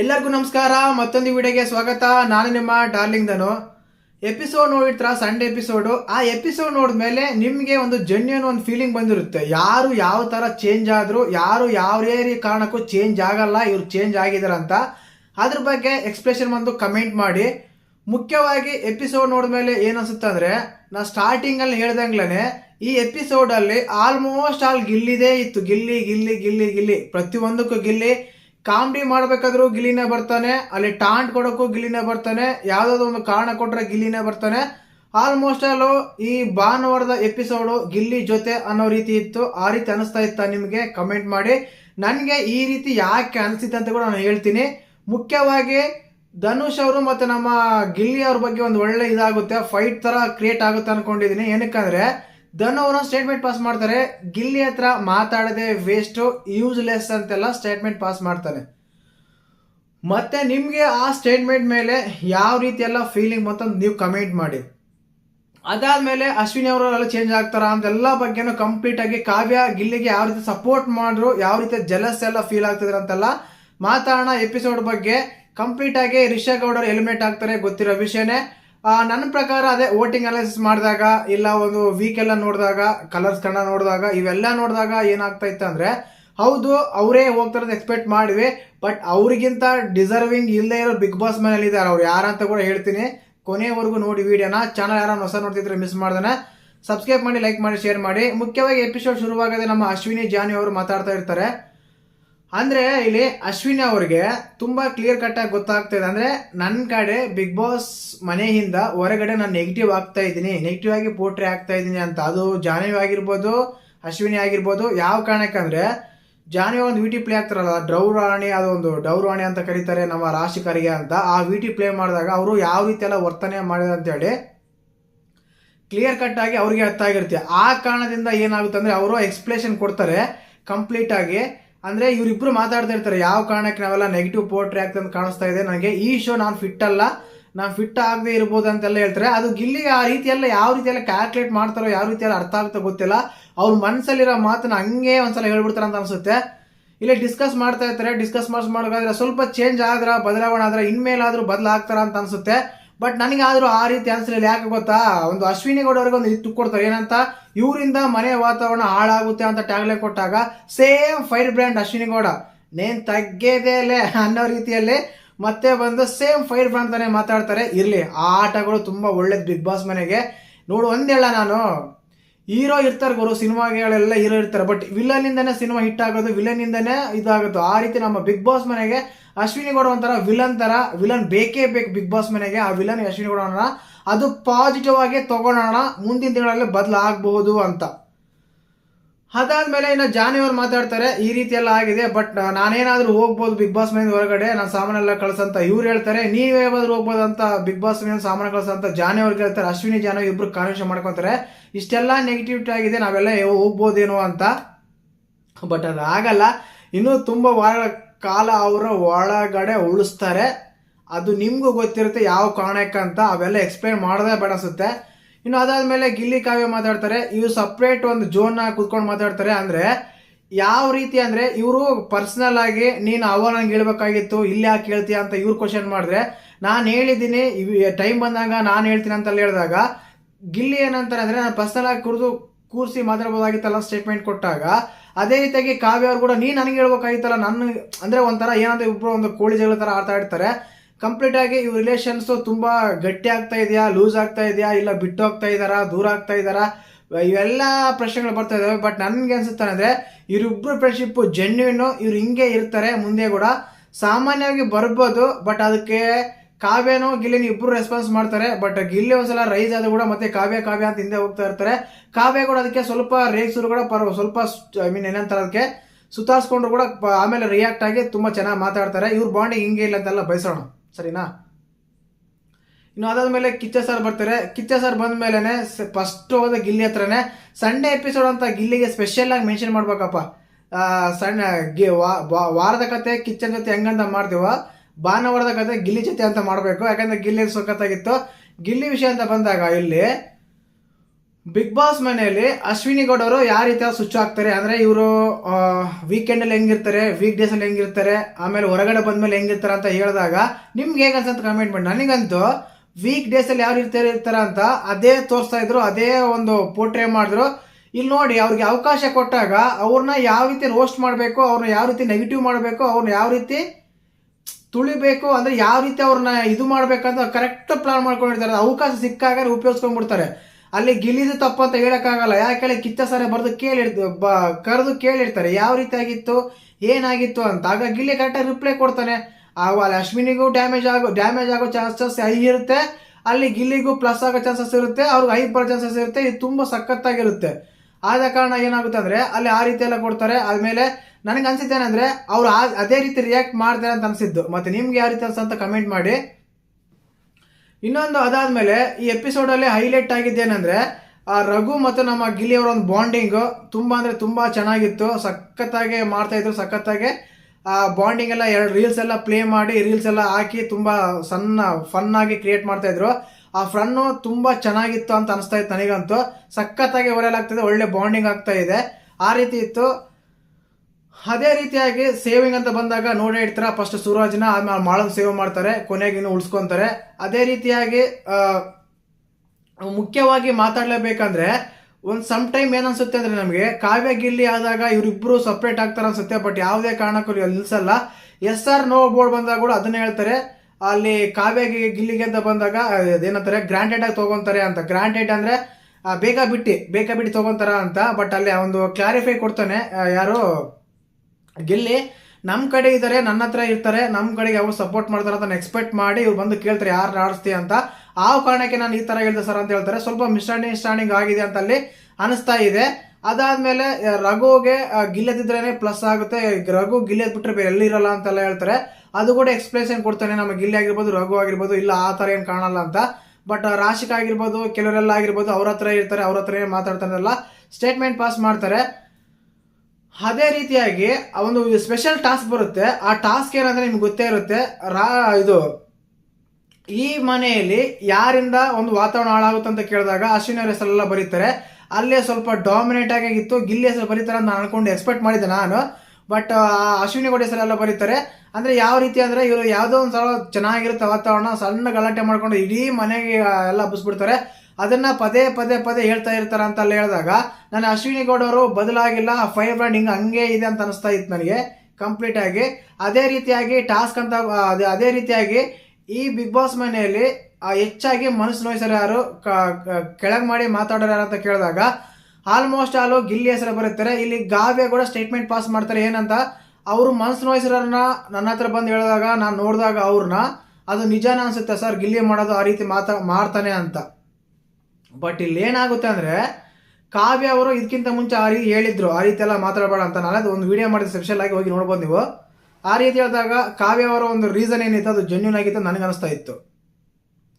ಎಲ್ಲರಿಗೂ ನಮಸ್ಕಾರ. ಮತ್ತೊಂದು ವಿಡಿಯೋಗೆ ಸ್ವಾಗತ. ನಾನು ನಿಮ್ಮ ಡಾರ್ಲಿಂಗ್ ದನು ಎಪಿಸೋಡ್ ನೋಡಿರ್ತೀರ? Sunday episode. ಆ ಎಪಿಸೋಡ್ ನೋಡಿದ್ಮೇಲೆ ನಿಮಗೆ ಒಂದು ಜೆನ್ಯೂನ್ ಒಂದು ಫೀಲಿಂಗ್ ಬಂದಿರುತ್ತೆ. ಯಾರು ಯಾವ ಥರ ಚೇಂಜ್ ಆದರೂ, ಯಾರು ಯಾವ್ಯಾವ ಕಾರಣಕ್ಕೂ ಚೇಂಜ್ ಆಗಲ್ಲ, ಇವ್ರು ಚೇಂಜ್ ಆಗಿದಾರಂತ ಅದ್ರ ಬಗ್ಗೆ ಎಕ್ಸ್ಪ್ರೆಷನ್ ಬಂದು ಕಮೆಂಟ್ ಮಾಡಿ. ಮುಖ್ಯವಾಗಿ ಎಪಿಸೋಡ್ ನೋಡಿದ್ಮೇಲೆ ಏನು ಅನ್ಸುತ್ತೆ ಅಂದರೆ, ನಾ ಸ್ಟಾರ್ಟಿಂಗಲ್ಲಿ ಹೇಳ್ದಂಗ್ಲೇ ಈ ಎಪಿಸೋಡಲ್ಲಿ ಆಲ್ಮೋಸ್ಟ್ ಆಲ್ ಗಿಲ್ಲಿದೇ ಇತ್ತು. ಗಿಲ್ಲಿ ಗಿಲ್ಲಿ ಗಿಲ್ಲಿ ಗಿಲ್ಲಿ. ಪ್ರತಿಯೊಂದಕ್ಕೂ ಗಿಲ್ಲಿ. ಕಾಮಿಡಿ ಮಾಡ್ಬೇಕಾದ್ರೂ ಗಿಲ್ಲಿನೇ ಬರ್ತಾನೆ, ಅಲ್ಲಿ ಟಾಂಟ್ ಕೊಡೋಕ್ಕೂ ಗಿಲ್ಲಿನೇ ಬರ್ತಾನೆ, ಯಾವುದಾದ್ರು ಒಂದು ಕಾರಣ ಕೊಟ್ರೆ ಗಿಲ್ಲಿನೇ ಬರ್ತಾನೆ. ಆಲ್ಮೋಸ್ಟ್ ಆಲು ಈ ಭಾನುವಾರದ ಎಪಿಸೋಡು ಗಿಲ್ಲಿ ಜೊತೆ ಅನ್ನೋ ರೀತಿ ಇತ್ತು. ಆ ರೀತಿ ಅನಿಸ್ತಾ ಇತ್ತ ನಿಮಗೆ? ಕಮೆಂಟ್ ಮಾಡಿ. ನನಗೆ ಈ ರೀತಿ ಯಾಕೆ ಅನಿಸಿತ್ತು ಅಂತ ಕೂಡ ನಾನು ಹೇಳ್ತೀನಿ. ಮುಖ್ಯವಾಗಿ ಧನುಷ್ ಅವರು ಮತ್ತು ನಮ್ಮ ಗಿಲ್ಲಿ ಅವ್ರ ಬಗ್ಗೆ ಒಂದು ಒಳ್ಳೆ ಇದಾಗುತ್ತೆ ಫೈಟ್ ಥರ ಕ್ರಿಯೇಟ್ ಆಗುತ್ತೆ ಅನ್ಕೊಂಡಿದ್ದೀನಿ ಏನಕ್ಕಂದ್ರೆ ಧನು ಅವರು ಸ್ಟೇಟ್ಮೆಂಟ್ ಪಾಸ್ ಮಾಡ್ತಾರೆ. ಗಿಲ್ಲಿ ಹತ್ರ ಮಾತಾಡದೆ ವೇಸ್ಟು ಯೂಸ್ಲೆಸ್ ಅಂತೆಲ್ಲ ಸ್ಟೇಟ್ಮೆಂಟ್ ಪಾಸ್ ಮಾಡ್ತಾನೆ. ಮತ್ತೆ ನಿಮಗೆ ಆ ಸ್ಟೇಟ್ಮೆಂಟ್ ಮೇಲೆ ಯಾವ ರೀತಿ ಎಲ್ಲ ಫೀಲಿಂಗ್ ಮತ್ತೆ ನೀವು ಕಮೆಂಟ್ ಮಾಡಿ. ಅದಾದ್ಮೇಲೆ ಅಶ್ವಿನಿ ಅವರು ಎಲ್ಲ ಚೇಂಜ್ ಆಗ್ತಾರ ಅಂತೆಲ್ಲ ಕಂಪ್ಲೀಟ್ ಆಗಿ ಕಾವ್ಯ ಗಿಲ್ಲಿಗೆ ಯಾವ ರೀತಿ ಸಪೋರ್ಟ್ ಮಾಡಿದ್ರು ಯಾವ ರೀತಿ ಜಲಸ್ ಎಲ್ಲ ಫೀಲ್ ಆಗ್ತಿದ್ರು ಅಂತೆಲ್ಲ ಮಾತಾಡೋಣ ಎಪಿಸೋಡ್ ಬಗ್ಗೆ. ಕಂಪ್ಲೀಟ್ ಆಗಿ ರಿಷಾ ಗೌಡರು ಎಲಿಮಿನೇಟ್ ಆಗ್ತಾರೆ ಗೊತ್ತಿರೋ ವಿಷಯನೇ. ನನ್ನ ಪ್ರಕಾರ ಅದೇ ವೋಟಿಂಗ್ ಅನಾಲಿಸಿಸ್ ಮಾಡಿದಾಗ, ಇಲ್ಲ ಒಂದು ವೀಕ್ ಎಲ್ಲ ನೋಡಿದಾಗ ಕಲರ್ಸ್ ಕನ್ನಡ ನೋಡಿದಾಗ, ಇವೆಲ್ಲ ನೋಡಿದಾಗ ಏನಾಗ್ತಾ ಇತ್ತು ಅಂದ್ರೆ, ಹೌದು, ಅವರೇ ಹೋಗ್ತಾರಂತ ಎಕ್ಸ್ಪೆಕ್ಟ್ ಮಾಡಿವಿ ಬಟ್ ಅವ್ರಿಗಿಂತ ಡಿಸರ್ವಿಂಗ್ ಇಲ್ಲದೆ ಇರೋ ಬಿಗ್ ಬಾಸ್ ಮನೇಲಿ ಇದ್ದಾರೆ ಅವ್ರು. ಯಾರಂತ ಕೂಡ ಹೇಳ್ತೀನಿ. ಕೊನೆವರೆಗೂ ನೋಡಿ ವಿಡಿಯೋನ ಚಾನಲ್ ಯಾರು ಹೊಸ ನೋಡ್ತಿದ್ರೆ ಮಿಸ್ ಮಾಡ್ದಾನೆ. ಸಬ್ಸ್ಕ್ರೈಬ್ ಮಾಡಿ ಲೈಕ್ ಮಾಡಿ ಶೇರ್ ಮಾಡಿ. ಮುಖ್ಯವಾಗಿ ಎಪಿಸೋಡ್ ಶುರುವಾಗದೆ ನಮ್ಮ ಅಶ್ವಿನಿ ಜಾನಿ ಅವರು ಮಾತಾಡ್ತಾ ಇರ್ತಾರೆ. ಅಂದ್ರೆ ಇಲ್ಲಿ ಅಶ್ವಿನಿ ಅವ್ರಿಗೆ ತುಂಬಾ ಕ್ಲಿಯರ್ ಕಟ್ ಆಗಿ ಗೊತ್ತಾಗ್ತಾ ಇದೆ. ಅಂದ್ರೆ ನನ್ನ ಕಡೆ ಬಿಗ್ ಬಾಸ್ ಮನೆಯಿಂದ ಹೊರಗಡೆ ನಾನು ನೆಗೆಟಿವ್ ಆಗ್ತಾ ಇದ್ದೀನಿ. ನೆಗೆಟಿವ್ ಆಗಿ ಪೋಟ್ರಿ ಆಗ್ತಾ ಇದ್ದೀನಿ ಅಂತ. ಅದು ಜಾಹ್ನವಿ ಆಗಿರ್ಬೋದು, ಅಶ್ವಿನಿ ಆಗಿರ್ಬೋದು, ಯಾವ ಕಾರಣಕ್ಕಂದ್ರೆ ಜಾಹ್ನವಿ ಒಂದು ವಿಟಿ ಪ್ಲೇ ಆಗ್ತಾರಲ್ಲ ಡ್ರೌರಾಣಿ ಅದೊಂದು ಡೌರಾಣಿ ಅಂತ ಕರೀತಾರೆ ನಮ್ಮ ರಾಶಿಕರಿಗೆ ಅಂತ. ಆ ವಿಟಿ ಪ್ಲೇ ಮಾಡಿದಾಗ ಅವರು ಯಾವ ರೀತಿ ಎಲ್ಲ ವರ್ತನೆ ಮಾಡಿದ್ರು ಅಂತೇಳಿ ಕ್ಲಿಯರ್ ಕಟ್ ಆಗಿ ಅವ್ರಿಗೆ ಅರ್ಥ ಆ ಕಾರಣದಿಂದ ಏನಾಗುತ್ತೆ ಅಂದ್ರೆ ಅವರು ಎಕ್ಸ್ಪ್ಲೇಷನ್ ಕೊಡ್ತಾರೆ. ಕಂಪ್ಲೀಟ್ ಆಗಿ ಅಂದ್ರೆ ಇವರಿಬ್ರು ಮಾತಾಡ್ತಾ ಇರ್ತಾರೆ, ಯಾವ ಕಾರಣಕ್ಕೆ ನಾವೆಲ್ಲ ನೆಗೆಟಿವ್ ಪೋಟ್ರಿ ಆಗ್ತದೆ ಅಂತ ಕಾಣಿಸ್ತಾ ಇದೆ, ನನಗೆ ಈ ಶೋ ನಾನು ಫಿಟ್ ಅಲ್ಲ, ನಾನು ಫಿಟ್ ಆಗದೆ ಇರ್ಬೋದು ಅಂತೆಲ್ಲ ಹೇಳ್ತಾರೆ. ಅದು ಗಿಲ್ಲಿಗೆ ಆ ರೀತಿ ಎಲ್ಲ ಯಾವ ರೀತಿ ಎಲ್ಲ ಕ್ಯಾಲ್ಕುಲೇಟ್ ಮಾಡ್ತಾರೋ, ಯಾವ ರೀತಿ ಎಲ್ಲ ಅರ್ಥ ಆಗುತ್ತೋ ಗೊತ್ತಿಲ್ಲ. ಅವ್ರ ಮನಸ್ಸಲ್ಲಿರೋ ಮಾತನ್ನ ಹಂಗೆ ಒಂದ್ಸಲ ಹೇಳ್ಬಿಡ್ತಾರೆ ಅಂತ ಅನ್ಸುತ್ತೆ. ಇಲ್ಲಿ ಡಿಸ್ಕಸ್ ಮಾಡ್ತಾ ಇರ್ತಾರೆ ಡಿಸ್ಕಸ್ ಮಾಡ್ಸ್ ಮಾಡೋದಾದ್ರೆ ಸ್ವಲ್ಪ ಚೇಂಜ್ ಆದ್ರ, ಬದಲಾವಣೆ ಆದ್ರೆ, ಇನ್ಮೇಲಾದ್ರೂ ಬದಲಾಗ್ತಾರ ಅಂತ ಅನ್ಸುತ್ತೆ. ಬಟ್ ನನಗಾದರೂ ಆ ರೀತಿ ಅನ್ಸಲಿಲ್ಲ ಯಾಕೆ ಗೊತ್ತಾ? ಒಂದು ಅಶ್ವಿನಿ ಗೌಡ ಅವ್ರಿಗೆ ಒಂದು ಇದು ಕೊಡ್ತಾರೆ. ಏನಂತ? ಇವರಿಂದ ಮನೆ ವಾತಾವರಣ ಹಾಳಾಗುತ್ತೆ ಅಂತ ಟ್ಯಾಗ್ಲೆ ಕೊಟ್ಟಾಗ same fire brand Ashwini Gowda. ನೇನ್ ತಗ್ಗೇದೇಲೆ ಅನ್ನೋ ರೀತಿಯಲ್ಲಿ ಮತ್ತೆ ಬಂದು ಸೇಮ್ ಫೈರ್ ಬ್ರ್ಯಾಂಡ್ ತಾನೇ ಮಾತಾಡ್ತಾರೆ. ಇರಲಿ ಆ ಆಟಗಳು ತುಂಬ ಒಳ್ಳೇದು ಬಿಗ್ ಬಾಸ್ ಮನೆಗೆ. ನೋಡು ಒಂದೇಳ ನಾನು ಹೀರೋ ಇರ್ತಾರೆ ಗುರು, ಸಿನಿಮಾಗಳೆಲ್ಲ ಹೀರೋ ಇರ್ತಾರೆ. ಬಟ್ ವಿಲನ್ ಇಂದನೇ ಸಿನಿಮಾ ಹಿಟ್ ಆಗೋದು ವಿಲನ್ ಇಂದನೇ ಇದಾಗೋದು. ಆ ರೀತಿ ನಮ್ಮ ಬಿಗ್ ಬಾಸ್ ಮನೆಗೆ ಅಶ್ವಿನಿ ಗೌಡ ಒಂಥರ ವಿಲನ್ ತರ ವಿಲನ್ ಬೇಕೇ ಬೇಕು ಬಿಗ್ ಬಾಸ್ ಮನೆಗೆ ಆ ವಿಲನ್ ಅಶ್ವಿನಿ ಗೌಡ ಅದು ಪಾಸಿಟಿವ್ ಆಗಿ ತಗೊಳೋಣ ಮುಂದಿನ ದಿನಗಳಲ್ಲಿ ಬದಲಾಗಬಹುದು ಅಂತ. ಅದಾದ್ಮೇಲೆ ಇನ್ನು ಜಾನಿ ಅವ್ರು ಮಾತಾಡ್ತಾರೆ, ಈ ರೀತಿ ಎಲ್ಲ ಆಗಿದೆ, ಬಟ್ ನಾನೇನಾದ್ರೂ ಹೋಗ್ಬೋದು ಬಿಗ್ ಬಾಸ್ ಮನೆಯಿಂದ ಹೊರಗಡೆ, ನಾನು ಸಾಮಾನೆಲ್ಲ ಕಳ್ಸಂತ ಇವ್ರು ಹೇಳ್ತಾರೆ, ನೀವೇ ಹೋಗ್ಬೋದು ಅಂತ ಬಿಗ್ ಬಾಸ್ ಮನೆಯಿಂದ ಸಾಮಾನು ಕಳ್ಸಂತ ಜಾನಿ ಅವ್ರಿಗೆ ಹೇಳ್ತಾರೆ, ಅಶ್ವಿನಿ ಜಾನ ಇಬ್ರು ಕಾನ್ವೆನ್ಷನ್ ಮಾಡ್ಕೊತಾರೆ. ಇಷ್ಟೆಲ್ಲ ನೆಗೆಟಿವಿಟಿ ಆಗಿದೆ, ನಾವೆಲ್ಲ ಹೋಗ್ಬೋದೇನೋ ಅಂತ. ಬಟ್ ಅದು ಆಗಲ್ಲ. ಇನ್ನೂ ತುಂಬ ವಾರಗಳ ಕಾಲ ಅವರ ಒಳಗಡೆ ಉಳಿಸ್ತಾರೆ. ಅದು ನಿಮಗೂ ಗೊತ್ತಿರುತ್ತೆ ಯಾವ ಕಾರಣಕ್ಕಂತ ಅವೆಲ್ಲ ಎಕ್ಸ್ಪ್ಲೈನ್ ಮಾಡೋದೇ ಬೇಡ ಅನ್ಸುತ್ತೆ. ಇನ್ನು ಅದಾದ್ಮೇಲೆ ಗಿಲ್ಲಿ ಕಾವ್ಯ ಮಾತಾಡ್ತಾರೆ. ಇವ್ರು ಸಪ್ರೇಟ್ ಒಂದು ಜೋನ್ ಕುತ್ಕೊಂಡು ಮಾತಾಡ್ತಾರೆ. ಅಂದ್ರೆ ಯಾವ ರೀತಿ ಅಂದ್ರೆ ಇವರು ಪರ್ಸನಲ್ ಆಗಿ ನೀನು ಅವ ನಂಗೆ ಹೇಳ್ಬೇಕಾಗಿತ್ತು, ಇಲ್ಲಿ ಯಾಕೆ ಹೇಳ್ತೀಯ ಅಂತ ಇವ್ರು ಕ್ವಶನ್ ಮಾಡಿದ್ರೆ, ನಾನು ಹೇಳಿದ್ದೀನಿ ಟೈಮ್ ಬಂದಾಗ ನಾನು ಹೇಳ್ತೀನಿ ಅಂತ ಹೇಳಿದಾಗ, ಗಿಲ್ಲಿ ಏನಂತಾರೆ ಅಂದ್ರೆ ನಾನು ಪರ್ಸನಲ್ ಆಗಿ ಕುರಿದು ಕೂರಿಸಿ ಮಾತಾಡ್ಬೋದಾಗಿತ್ತಲ್ಲ ಸ್ಟೇಟ್ಮೆಂಟ್ ಕೊಟ್ಟಾಗ, ಅದೇ ರೀತಿಯಾಗಿ ಕಾವ್ಯ ಅವ್ರು ಕೂಡ ನೀನು ನನಗೆ ಹೇಳ್ಬೇಕಾಗಿತ್ತಲ್ಲ ನನ್ನ ಅಂದ್ರೆ ಒಂಥರ ಏನಂತ ಇಬ್ರು ಒಂದು ಕೋಳಿ ಜಗಳ ತರ ಆಡ್ತಾ ಇರ್ತಾರೆ. ಕಂಪ್ಲೀಟ್ ಆಗಿ ಇವ್ರ ರಿಲೇಷನ್ಸ್ ತುಂಬಾ ಗಟ್ಟಿ ಆಗ್ತಾ ಇದೆಯಾ, ಲೂಸ್ ಆಗ್ತಾ ಇದೆಯಾ, ಇಲ್ಲ ಬಿಟ್ಟು ಹೋಗ್ತಾ ಇದಾರಾ, ದೂರ ಆಗ್ತಾ ಇದಾರಾ? ಇವೆಲ್ಲ ಪ್ರಶ್ನೆಗಳು ಬರ್ತಾ ಇದಾವೆ. ಬಟ್ ನನ್ಗೆ ಅನ್ಸುತ್ತೆ ಅಂದ್ರೆ, ಇವರಿಬ್ರು ಫ್ರೆಂಡ್ಶಿಪ್ ಜೆನ್ಯೂನ್ ಇವ್ರು ಹಿಂಗೆ ಇರ್ತಾರೆ, ಮುಂದೆ ಕೂಡ. ಸಾಮಾನ್ಯವಾಗಿ ಬರ್ಬೋದು ಬಟ್ ಅದಕ್ಕೆ ಕಾವ್ಯನೋ, ಗಿಲ್ಲಿನ ಇಬ್ರು ರೆಸ್ಪಾನ್ಸ್ ಮಾಡ್ತಾರೆ. ಬಟ್ ಗಿಲ್ಲಿ ಒಂದ್ಸಲ ರೈಸ್ ಆದ ಕೂಡ ಮತ್ತೆ ಕಾವ್ಯ ಕಾವ್ಯ ಅಂತ ಹಿಂದೆ ಹೋಗ್ತಾ ಇರ್ತಾರೆ. ಕಾವ್ಯ ಕೂಡ ಅದಕ್ಕೆ ಸ್ವಲ್ಪ ರೇಗ್ಸರು ಕೂಡ ಪರ್ವ, ಸ್ವಲ್ಪ ಐ ಮೀನ್ ಏನಂತಾರೆ ಅದಕ್ಕೆ? ಸುತ್ತಾರಿಸ್ಕೊಂಡ್ರು ಕೂಡ, ಆಮೇಲೆ ರಿಯಾಕ್ಟ್ ಆಗಿ ತುಂಬಾ ಚೆನ್ನಾಗಿ ಮಾತಾಡ್ತಾರೆ. ಇವ್ರ ಬಾಂಡಿಂಗ್ ಹಿಂಗೆ ಇಲ್ಲ ಅಂತೆಲ್ಲ ಬಯಸೋಣ ಸರಿನಾ? ಇನ್ನು ಅದಾದ್ಮೇಲೆ ಕಿಚ್ಚ ಸರ್ ಬರ್ತಾರೆ. ಕಿಚ್ಚ ಸರ್ ಬಂದ ಮೇಲೆ ಫಸ್ಟ್ ಹೋದ ಗಿಲ್ಲಿ ಹತ್ರನೇ ಸಂಡೇ ಎಪಿಸೋಡ್ ಅಂತ ಗಿಲ್ಲಿಗೆ ಸ್ಪೆಷಲ್ ಆಗಿ ಮೆನ್ಷನ್ ಮಾಡ್ಬೇಕಪ್ಪ. ಸಣ್ಣ ವಾರದ ಕತೆ, ಕಿಚ್ಚನ್ ಜೊತೆ ಹೆಂಗಂತ ಮಾಡ್ತೀವ, ಭಾನುವಾರದ ಕತೆ ಗಿಲ್ಲಿ ಜೊತೆ ಅಂತ ಮಾಡಬೇಕು. ಯಾಕಂದ್ರೆ ಗಿಲ್ಲಿ ಸೊಕ್ಕತ್ತಾಗಿತ್ತು ಗಿಲ್ಲಿ ವಿಷಯ ಅಂತ ಬಂದಾಗ ಇಲ್ಲಿ ಬಿಗ್ ಬಾಸ್ ಮನೆಯಲ್ಲಿ ಅಶ್ವಿನಿ ಗೌಡ ಅವರು ಯಾವ ರೀತಿ ಸ್ವಿಚ್ ಆಗ್ತಾರೆ ಅಂದ್ರೆ ಇವರು ವೀಕೆಂಡ್ ಅಲ್ಲಿ ಹೆಂಗಿರ್ತಾರೆ ವೀಕ್ ಡೇಸ್ ಅಲ್ಲಿ ಹೆಂಗಿರ್ತಾರೆ, ಆಮೇಲೆ ಹೊರಗಡೆ ಬಂದ್ಮೇಲೆ ಹೆಂಗಿರ್ತಾರೆ ಅಂತ ಹೇಳಿದಾಗ ನಿಮ್ಗೆ ಹೇಗೆ ಕಮೆಂಟ್ ಮಾಡಿ. ನನಗಂತೂ ವೀಕ್ ಡೇಸ್ ಅಲ್ಲಿ ಯಾವ ರೀತಿ ಇರ್ತಾರ ಅಂತ ಅದೇ ತೋರಿಸ್ತಾ ಇದ್ರು, ಅದೇ ಒಂದು ಪೋಟ್ರೆ ಮಾಡಿದ್ರು. ಇಲ್ಲಿ ನೋಡಿ, ಅವ್ರಿಗೆ ಅವಕಾಶ ಕೊಟ್ಟಾಗ ಅವ್ರನ್ನ ಯಾವ ರೀತಿ ರೋಸ್ಟ್ ಮಾಡಬೇಕು ಅವ್ರನ್ನ ಯಾವ ರೀತಿ ನೆಗೆಟಿವ್ ಮಾಡಬೇಕು ಅವ್ರನ್ನ ಯಾವ ರೀತಿ ತುಳಿಬೇಕು, ಅಂದ್ರೆ ಯಾವ ರೀತಿ ಅವ್ರನ್ನ ಇದು ಮಾಡಬೇಕಂತ ಕರೆಕ್ಟ್ ಪ್ಲಾನ್ ಮಾಡ್ಕೊಂಡಿರ್ತಾರೆ. ಅವಕಾಶ ಸಿಕ್ಕಾಗ ಉಪಯೋಗಿಸ್ಕೊಂಡ್ಬಿಡ್ತಾರೆ. ಅಲ್ಲಿ ಗಿಲ್ಲಿದು ತಪ್ಪು ಅಂತ ಹೇಳೋಕ್ಕಾಗಲ್ಲ. ಯಾಕೆ ಕಿತ್ತ ಸರ ಬರೆದು ಕೇಳಿ ಬ, ಕರೆದು ಕೇಳಿರ್ತಾರೆ. ಯಾವ ರೀತಿ ಆಗಿತ್ತು ಏನಾಗಿತ್ತು ಅಂತ. ಆಗ ಗಿಲ್ಲಿ ಕರೆಕ್ಟಾಗಿ ರಿಪ್ಲೈ ಕೊಡ್ತಾನೆ. ಆಗ ಅಲ್ಲಿ ಅಶ್ವಿನಿಗೂ ಡ್ಯಾಮೇಜ್ ಆಗೋ ಡ್ಯಾಮೇಜ್ ಆಗೋ ಚಾನ್ಸಸ್ ಹೈ ಇರುತ್ತೆ. ಅಲ್ಲಿ ಗಿಲ್ಲಿಗೂ ಪ್ಲಸ್ ಆಗೋ ಚಾನ್ಸಸ್ ಇರುತ್ತೆ. ಅವ್ರಿಗೆ ಹೈ ಬರೋ ಚಾನ್ಸಸ್ ಇರುತ್ತೆ. ಇದು ತುಂಬ ಸಖತ್ತಾಗಿರುತ್ತೆ. ಆದ ಕಾರಣ ಏನಾಗುತ್ತೆ ಅಂದರೆ, ಅಲ್ಲಿ ಆ ರೀತಿ ಎಲ್ಲ ಕೊಡ್ತಾರೆ. ಆದಮೇಲೆ ನನಗೆ ಅನ್ಸಿದ್ದೇನೆಂದ್ರೆ, ಅವ್ರು ಅದೇ ರೀತಿ ರಿಯಾಕ್ಟ್ ಮಾಡ್ತಾರೆ ಅಂತ ಅನಿಸಿದ್ದು. ಮತ್ತೆ ನಿಮ್ಗೆ ಯಾವ ರೀತಿ ಅನ್ಸಂತ ಕಮೆಂಟ್ ಮಾಡಿ. ಇನ್ನೊಂದು ಅದಾದ್ಮೇಲೆ ಈ ಎಪಿಸೋಡ್ ಅಲ್ಲಿ ಹೈಲೈಟ್ ಆಗಿದ್ದೇನೆಂದ್ರೆ, ಆ ರಘು ಮತ್ತು ನಮ್ಮ ಗಿಲ್ಲಿ ಅವರ ಒಂದು ಬಾಂಡಿಂಗ್ ತುಂಬಾ ಅಂದ್ರೆ ತುಂಬಾ ಚೆನ್ನಾಗಿತ್ತು. ಸಖತ್ತಾಗೆ ಮಾಡ್ತಾ ಇದ್ರು, ಸಖತ್ತಾಗಿ. ಆ ಬಾಂಡಿಂಗ್ ಎಲ್ಲ ಎರಡು ರೀಲ್ಸ್ ಎಲ್ಲ ಪ್ಲೇ ಮಾಡಿ ರೀಲ್ಸ್ ಎಲ್ಲ ಹಾಕಿ ತುಂಬಾ ಸಣ್ಣ ಫನ್ ಆಗಿ ಕ್ರಿಯೇಟ್ ಮಾಡ್ತಾ ಇದ್ರು. ಆ ಫನ್ನು ತುಂಬಾ ಚೆನ್ನಾಗಿತ್ತು ಅಂತ ಅನಿಸ್ತಾ ಇತ್ತು ನನಗಂತೂ. ಸಖತ್ತಾಗಿ ಆಗ್ತಿದೆ, ಒಳ್ಳೆ ಬಾಂಡಿಂಗ್ ಆಗ್ತಾ ಇದೆ. ಆ ರೀತಿ ಇತ್ತು. ಅದೇ ರೀತಿಯಾಗಿ ಸೇವಿಂಗ್ ಅಂತ ಬಂದಾಗ ನೋಡೇ ಇಡ್ತಾರ ಫಸ್ಟ್ ಸೂರಜ್ನ ಆಮೇಲೆ ಮಾಳನ್ ಸೇವ್ ಮಾಡ್ತಾರೆ, ಕೊನೆಗೆ ಇನ್ನು ಉಳಿಸ್ಕೊಂತಾರೆ. ಅದೇ ರೀತಿಯಾಗಿ ಮುಖ್ಯವಾಗಿ ಮಾತಾಡಲೇಬೇಕಂದ್ರೆ, ಒಂದು ಸಮ್ ಟೈಮ್ ಏನನ್ಸುತ್ತೆ ಅಂದ್ರೆ ನಮಗೆ, ಕಾವ್ಯ ಗಿಲ್ಲಿ ಆದಾಗ ಇವರಿಬ್ರು ಸಪ್ರೇಟ್ ಆಗ್ತಾರ ಅನ್ಸುತ್ತೆ ಬಟ್ ಯಾವುದೇ ಕಾರಣಕ್ಕೂ ನಿಲ್ಸಲ್ಲ. ಎಸ್ ಆರ್ ನೋ ಬೋರ್ಡ್ ಬಂದಾಗ ಕೂಡ ಅದನ್ನ ಹೇಳ್ತಾರೆ. ಅಲ್ಲಿ ಕಾವ್ಯ ಗಿಲ್ಲಿಗೆ ಅಂತ ಬಂದಾಗ ಅದೇನಂತಾರೆ ಗ್ರಾಂಟೆಡ್ ಆಗಿ ತಗೊಂತಾರೆ ಅಂತ. ಗ್ರಾಂಟೆಡ್ ಅಂದ್ರೆ ಬೇಗ ಬಿಟ್ಟು ಬೇಗ ಬಿಟ್ಟು ತಗೊಂತಾರ ಅಂತ ಬಟ್ ಅಲ್ಲಿ ಒಂದು ಕ್ಲಾರಿಫೈ ಕೊಡ್ತಾನೆ ಯಾರು ಗಿಲ್ಲಿ ನಮ್ಮ ಕಡೆ ಇದ್ದಾರೆ ನನ್ನ ಹತ್ರ ಇರ್ತಾರೆ ನಮ್ಮ ಕಡೆಗೆ ಅವ್ರು ಸಪೋರ್ಟ್ ಮಾಡ್ತಾರೆ ಅಂತ ಎಕ್ಸ್ಪೆಕ್ಟ್ ಮಾಡಿ ಇವ್ರು ಬಂದು ಕೇಳ್ತಾರೆ ಯಾರು ಆಡಿಸ್ತೀಯ ಅಂತ. ಆ ಕಾರಣಕ್ಕೆ ನಾನು ಈ ಥರ ಹೇಳಿದೆ ಸರ್ ಅಂತ ಹೇಳ್ತಾರೆ. ಸ್ವಲ್ಪ ಮಿಸ್ಅಂಡರ್ಸ್ಟ್ಯಾಂಡಿಂಗ್ ಆಗಿದೆ ಅಂತ ಅಲ್ಲಿ ಅನಿಸ್ತಾ ಇದೆ. ಅದಾದಮೇಲೆ ರಘುಗೆ ಗಿಲ್ಲದಿದ್ರೇ ಪ್ಲಸ್ ಆಗುತ್ತೆ. ರಘು ಗಿಲ್ಲೆದ್ ಬಿಟ್ಟರೆ ಬೇರೆ ಎಲ್ಲಿರಲ್ಲ ಅಂತೆಲ್ಲ ಹೇಳ್ತಾರೆ. ಅದು ಕೂಡ ಎಕ್ಸ್ಪ್ಲೇಷನ್ ಕೊಡ್ತಾನೆ. ನಮ್ಮ ಗಿಲ್ಲಿ ಆಗಿರ್ಬೋದು, ರಘು ಆಗಿರ್ಬೋದು, ಇಲ್ಲ ಆ ಥರ ಏನು ಕಾಣಲ್ಲ ಅಂತ. ಬಟ್ ರಾಶಿಕ್ ಆಗಿರ್ಬೋದು, ಕೆಲವರೆಲ್ಲ ಆಗಿರ್ಬೋದು, ಅವ್ರ ಹತ್ರ ಇರ್ತಾರೆ, ಅವ್ರ ಹತ್ರ ಏನು ಮಾತಾಡ್ತಾರಲ್ಲ ಸ್ಟೇಟ್ಮೆಂಟ್ ಪಾಸ್ ಮಾಡ್ತಾರೆ. ಅದೇ ರೀತಿಯಾಗಿ ಒಂದು ಸ್ಪೆಷಲ್ ಟಾಸ್ಕ್ ಬರುತ್ತೆ. ಆ ಟಾಸ್ಕ್ ಏನಂದ್ರೆ ನಿಮ್ಗೆ ಗೊತ್ತೇ ಇರುತ್ತೆ. ರಾ, ಇದು ಈ ಮನೆಯಲ್ಲಿ ಯಾರಿಂದ ಒಂದು ವಾತಾವರಣ ಹಾಳಾಗುತ್ತೆ ಅಂತ ಕೇಳಿದಾಗ ಅಶ್ವಿನಿ ಹೆಸರೆಲ್ಲ ಬರೀತಾರೆ. ಅಲ್ಲೇ ಸ್ವಲ್ಪ ಡಾಮಿನೇಟ್ ಆಗಿತ್ತು. ಗಿಲ್ಲಿ ಹೆಸರು ಬರೀತಾರೆ ಅಂತ ನಾನು ಅನ್ಕೊಂಡು. ಎಕ್ಸ್ಪೆಕ್ಟ್ ಮಾಡಿದ್ದೆ ನಾನು. ಬಟ್ ಅಶ್ವಿನಿ ಗೌಡ ಹೆಸರೆಲ್ಲ ಬರೀತಾರೆ. ಅಂದ್ರೆ ಯಾವ ರೀತಿ ಅಂದ್ರೆ ಇವರು ಯಾವುದೋ ಒಂದು ಸಲ ಚೆನ್ನಾಗಿರುತ್ತೆ ವಾತಾವರಣ, ಸಣ್ಣ ಗಲಾಟೆ ಮಾಡ್ಕೊಂಡು ಇಡೀ ಮನೆಗೆ ಎಲ್ಲ ಹಬ್ಬಿಸ್ಬಿಡ್ತಾರೆ ಅದನ್ನ ಪದೇ ಪದೇ ಪದೇ ಹೇಳ್ತಾ ಇರ್ತಾರ ಅಂತ ಹೇಳಿದಾಗ ನಾನು ಅಶ್ವಿನಿ ಗೌಡ ಅವರು ಬದಲಾಗಿಲ್ಲ ಫೈರ್ ಬ್ರ್ಯಾಂಡ್ ಹಿಂಗೆ ಹಂಗೆ ಇದೆ ಅಂತ ಅನಿಸ್ತಾ ಇತ್ತು ನನಗೆ ಕಂಪ್ಲೀಟ್ ಆಗಿ. ಅದೇ ರೀತಿಯಾಗಿ ಟಾಸ್ಕ್ ಅಂತ ಅದೇ ರೀತಿಯಾಗಿ ಈ ಬಿಗ್ ಬಾಸ್ ಮನೆಯಲ್ಲಿ ಹೆಚ್ಚಾಗಿ ಮನಸ್ಸು ನೋಯಿಸರು ಯಾರು ಕೆಳಗೆ ಮಾಡಿ ಮಾತಾಡೋರು ಯಾರು ಅಂತ ಕೇಳಿದಾಗ ಆಲ್ಮೋಸ್ಟ್ ಆಲು ಗಿಲ್ಲಿ ಹೆಸರು ಬರುತ್ತಾರೆ ಇಲ್ಲಿ ಗಾವ್ಯ ಕೂಡ ಸ್ಟೇಟ್ಮೆಂಟ್ ಪಾಸ್ ಮಾಡ್ತಾರೆ. ಏನಂತ? ಅವರು ಮನಸ್ಸು ನೋಯಿಸರನ್ನ ನನ್ನ ಹತ್ರ ಬಂದು ಹೇಳಿದಾಗ, ನಾನು ನೋಡಿದಾಗ ಅವ್ರನ್ನ, ಅದು ನಿಜಾನ ಅನ್ಸುತ್ತೆ ಸರ್? ಗಿಲ್ಲಿ ಮಾಡೋದು ಆ ರೀತಿ ಮಾತಾ, ಮಾಡ್ತಾನೆ ಅಂತ. ಬಟ್ ಇಲ್ಲಿ ಏನಾಗುತ್ತೆ ಅಂದ್ರೆ, ಕಾವ್ಯ ಅವರು ಇದಕ್ಕಿಂತ ಮುಂಚೆ ಆ ರೀತಿ ಹೇಳಿದ್ರು, ಆ ರೀತಿ ಎಲ್ಲ ಮಾತಾಡಬೇಡ ಅಂತ. ಅದು ಒಂದು ವಿಡಿಯೋ ಮಾಡಿದ ಸ್ಪೆಷಲ್ ಆಗಿ ಹೋಗಿ ನೋಡ್ಬೋದು ನೀವು. ಆ ರೀತಿ ಹೇಳಿದಾಗ ಕಾವ್ಯ ಅವರ ಒಂದು ರೀಸನ್ ಏನಿತ್ತು, ಅದು ಜೆನ್ಯೂನ್ ಆಗಿತ್ತು ನನಗೆ ಅನಿಸ್ತಾ ಇತ್ತು.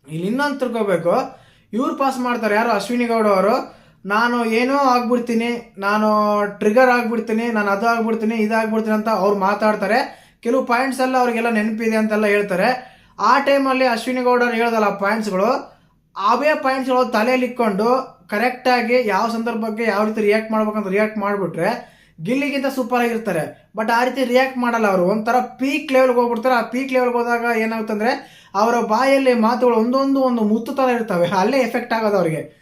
ಇಲ್ಲಿ ಇನ್ನೊಂದು ತಿಳ್ಕೋಬೇಕು. ಇವ್ರು ಪಾಸ್ ಮಾಡ್ತಾರೆ ಯಾರು? ಅಶ್ವಿನಿ ಗೌಡ ಅವರು. ನಾನು ಏನೋ ಆಗ್ಬಿಡ್ತೀನಿ, ನಾನು ಟ್ರಿಗರ್ ಆಗ್ಬಿಡ್ತೀನಿ, ನಾನು ಅದು ಆಗ್ಬಿಡ್ತೀನಿ ಇದಾಗ್ಬಿಡ್ತೀನಿ ಅಂತ ಅವ್ರು ಮಾತಾಡ್ತಾರೆ. ಕೆಲವು ಪಾಯಿಂಟ್ಸ್ ಎಲ್ಲ ಅವ್ರಿಗೆಲ್ಲ ನೆನಪಿದೆ ಅಂತೆಲ್ಲ ಹೇಳ್ತಾರೆ. ಆ ಟೈಮಲ್ಲಿ ಅಶ್ವಿನಿ ಗೌಡರು ಹೇಳ್ದಲ್ಲ ಪಾಯಿಂಟ್ಸ್ಗಳು ಅವೇ ಪಾಯಿಂಟ್ಸ್ಗಳು ತಲೆಯಲ್ಲಿ ಇಟ್ಕೊಂಡು ಕರೆಕ್ಟಾಗಿ ಯಾವ ಸಂದರ್ಭಕ್ಕೆ ಯಾವ ರೀತಿ ರಿಯಾಕ್ಟ್ ಮಾಡ್ಬೇಕಂತ ರಿಯಾಕ್ಟ್ ಮಾಡಿಬಿಟ್ರೆ ಗಿಲ್ಲಿಗಿಂತ ಸೂಪರ್ ಆಗಿರ್ತಾರೆ. ಬಟ್ ಆ ರೀತಿ ರಿಯಾಕ್ಟ್ ಮಾಡಲ್ಲ ಅವರು. ಒಂಥರ ಪೀಕ್ ಲೆವೆಲ್ಗೆ ಹೋಗ್ಬಿಡ್ತಾರೆ. ಆ ಪೀಕ್ ಲೆವೆಲ್ಗೆ ಹೋದಾಗ ಏನಾಗುತ್ತಂದ್ರೆ ಅವರ ಬಾಯಲ್ಲಿ ಮಾತುಗಳು ಒಂದೊಂದು ಒಂದು ಮುತ್ತು ಥರ ಇರ್ತವೆ. ಅಲ್ಲೇ ಎಫೆಕ್ಟ್ ಆಗೋದು ಅವರಿಗೆ.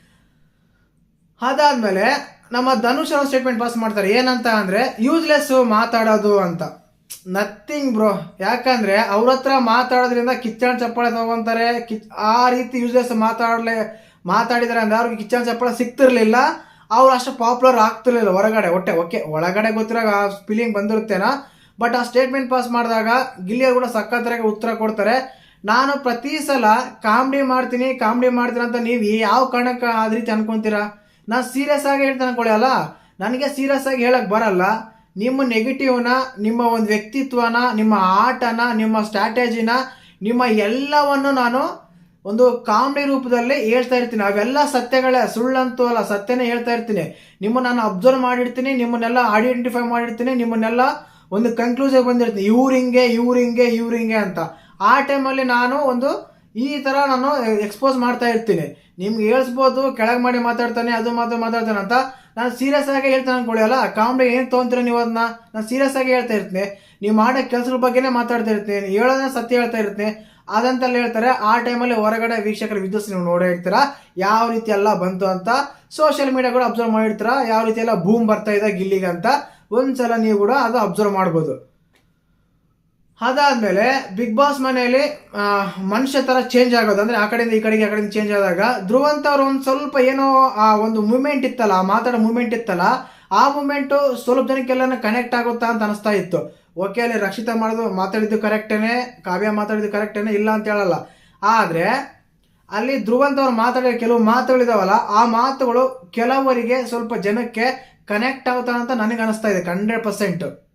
ಅದಾದ್ಮೇಲೆ ನಮ್ಮ ಧನುಷ್ ಸ್ಟೇಟ್ಮೆಂಟ್ ಪಾಸ್ ಮಾಡ್ತಾರೆ. ಏನಂತ ಅಂದರೆ ಯೂಸ್ಲೆಸ್ ಮಾತಾಡೋದು ಅಂತ. ನಥಿಂಗ್ ಬ್ರೋ ಯಾಕಂದ್ರೆ ಅವ್ರ ಹತ್ರ ಮಾತಾಡೋದ್ರಿಂದ ಕಿಚನ್ ಚಪ್ಪಾಳೆ ತಗೊಂತಾರೆ. ಕಿಚ್, ಆ ರೀತಿ ಯೂಸ್ಲೆಸ್ ಮಾತಾಡಲೆ, ಮಾತಾಡಿದಾರೆ ಅಂದರೆ ಅವ್ರಿಗೆ ಕಿಚ್ಚಣ್ ಚಪ್ಪಾಳೆ ಸಿಗ್ತಿರ್ಲಿಲ್ಲ. ಅವ್ರು ಅಷ್ಟು ಪಾಪ್ಯುಲರ್ ಆಗ್ತಿರ್ಲಿಲ್ಲ ಹೊರಗಡೆ. ಒಟ್ಟೆ, ಓಕೆ, ಒಳಗಡೆ ಗೊತ್ತಿರೋ ಆ ಫೀಲಿಂಗ್ ಬಂದಿರುತ್ತೇನೋ. ಬಟ್ ಆ ಸ್ಟೇಟ್ಮೆಂಟ್ ಪಾಸ್ ಮಾಡಿದಾಗ ಗಿಲ್ಲಿಯರು ಕೂಡ ಸಖತ್ತರಾಗಿ ಉತ್ತರ ಕೊಡ್ತಾರೆ. ನಾನು ಪ್ರತಿ ಸಲ ಕಾಮಿಡಿ ಮಾಡ್ತೀನಿ ಕಾಮಿಡಿ ಮಾಡ್ತೀರ ಅಂತ ನೀವು ಯಾವ ಕಾರಣಕ್ಕೆ ಅದ ರೀತಿ ಅನ್ಕೊಂತೀರಾ? ನಾನು ಸೀರಿಯಸ್ ಆಗಿ ಹೇಳ್ತೀನಿ ಅನ್ಕೊಳ್ಳಿ, ಅಲ್ಲ? ನನಗೆ ಸೀರಿಯಸ್ ಆಗಿ ಹೇಳಕ್ಕೆ ಬರಲ್ಲ. ನಿಮ್ಮ ನೆಗೆಟಿವ್ನ ನಿಮ್ಮ ಒಂದು ವ್ಯಕ್ತಿತ್ವನ, ನಿಮ್ಮ ಆಟನ, ನಿಮ್ಮ ಸ್ಟ್ರಾಟಜಿನ ನಿಮ್ಮ ಎಲ್ಲವನ್ನು ನಾನು ಒಂದು ಕಾಮಿಡಿ ರೂಪದಲ್ಲಿ ಹೇಳ್ತಾ ಇರ್ತೀನಿ. ಅವೆಲ್ಲ ಸತ್ಯಗಳೇ, ಸುಳ್ಳಂತೂ ಅಲ್ಲ, ಸತ್ಯನೇ ಹೇಳ್ತಾ ಇರ್ತೀನಿ. ನಿಮ್ಮ ನಾನು ಅಬ್ಸರ್ವ್ ಮಾಡಿರ್ತೀನಿ, ನಿಮ್ಮನ್ನೆಲ್ಲ ಐಡೆಂಟಿಫೈ ಮಾಡಿರ್ತೀನಿ, ನಿಮ್ಮನ್ನೆಲ್ಲ ಒಂದು ಕನ್ಕ್ಲೂಸಿವ್ ಬಂದಿರ್ತೀನಿ. ಇವ್ರಿಂಗೆ ಇವ್ರಿಂಗೆ ಇವ್ರಿಂಗೆ ಅಂತ. ಆ ಟೈಮಲ್ಲಿ ನಾನು ಒಂದು ಈ ಥರ ನಾನು ಎಕ್ಸ್ಪೋಸ್ ಮಾಡ್ತಾ ಇರ್ತೀನಿ. ನಿಮ್ಗೆ ಹೇಳ್ಸ್ಬೋದು, ಕೆಳಗೆ ಮಾಡಿ ಮಾತಾಡ್ತಾನೆ, ಅದು ಮಾತು ಮಾತಾಡ್ತಾನೆ ಅಂತ ನಾನು ಸೀರಿಯಸ್ ಆಗಿ ಹೇಳ್ತಾನೆ ಅನ್ಕೊಳ್ಳಿ ಅಲ್ಲ ಕಾಮಿಡಿ ಏನು ತೊಗೊಂತೀರ ನೀವು ಅದನ್ನ ನಾನು ಸೀರಿಯಸ್ ಆಗಿ ಹೇಳ್ತಾ ಇರ್ತೀನಿ. ನೀವು ಮಾಡೋ ಕೆಲಸದ ಬಗ್ಗೆನೇ ಮಾತಾಡ್ತಾ ಇರ್ತೀನಿ. ಹೇಳೋದನ್ನ ಸತ್ಯ ಹೇಳ್ತಾ ಇರ್ತೀನಿ. ಅದಂತೆಲ್ಲ ಹೇಳ್ತಾರೆ, ಆ ಟೈಮಲ್ಲಿ ಹೊರಗಡೆ ವೀಕ್ಷಕರ ವಿದ್ಯುತ್ ನೀವು ನೋಡೇ ಇರ್ತೀರ? ಯಾವ ರೀತಿ ಎಲ್ಲ ಬಂತು ಅಂತ ಸೋಷಿಯಲ್ ಮೀಡಿಯಾಗಳು ಅಬ್ಸರ್ವ್ ಮಾಡಿರ್ತೀರಾ? ಯಾವ ರೀತಿ ಎಲ್ಲ ಬೂಮ್ ಬರ್ತಾ ಇದೆ ಗಿಲ್ಲಿಗೆ ಅಂತ? ಒಂದ್ಸಲ ನೀವು ಕೂಡ ಅದು ಅಬ್ಸರ್ವ್ ಮಾಡ್ಬೋದು. ಅದಾದ್ಮೇಲೆ ಬಿಗ್ ಬಾಸ್ ಮನೆಯಲ್ಲಿ ಮನುಷ್ಯ ತರ ಚೇಂಜ್ ಆಗೋದು. ಅಂದ್ರೆ ಆ ಕಡೆಯಿಂದ ಈ ಕಡೆಗೆ, ಆ ಕಡೆಯಿಂದ ಚೇಂಜ್ ಆದಾಗ ಧ್ರುವಂತ ಅವ್ರು ಒಂದು ಸ್ವಲ್ಪ ಏನೋ, ಆ, ಒಂದು ಮೂಮೆಂಟ್ ಇತ್ತಲ್ಲ, ಆ ಮಾತಾಡೋ ಮೂಮೆಂಟ್ ಇತ್ತಲ್ಲ, ಆ ಮೂಮೆಂಟು ಸ್ವಲ್ಪ ಜನಕ್ಕೆಲ್ಲ ಕನೆಕ್ಟ್ ಆಗುತ್ತಾ ಅಂತ ಅನಿಸ್ತಾ ಇತ್ತು. ಓಕೆ ಅಲ್ಲಿ ರಕ್ಷಿತಾ ಮಾಡೋದು ಮಾತಾಡಿದ್ದು ಕರೆಕ್ಟೇನೆ ಕಾವ್ಯ ಮಾತಾಡಿದ್ದು ಕರೆಕ್ಟೇನೆ ಇಲ್ಲ ಅಂತ ಹೇಳಲ್ಲ. ಆದ್ರೆ ಅಲ್ಲಿ ಧ್ರುವಂತ ಅವ್ರು ಮಾತಾಡಿದ ಕೆಲವು ಮಾತುಗಳಿದಾವಲ್ಲ ಆ ಮಾತುಗಳು ಕೆಲವರಿಗೆ ಸ್ವಲ್ಪ ಜನಕ್ಕೆ ಕನೆಕ್ಟ್ ಆಗುತ್ತಾ ಅಂತ ನನಗೆ ಅನಿಸ್ತಾ ಇದೆ, ಹಂಡ್ರೆಡ್ ಪರ್ಸೆಂಟ್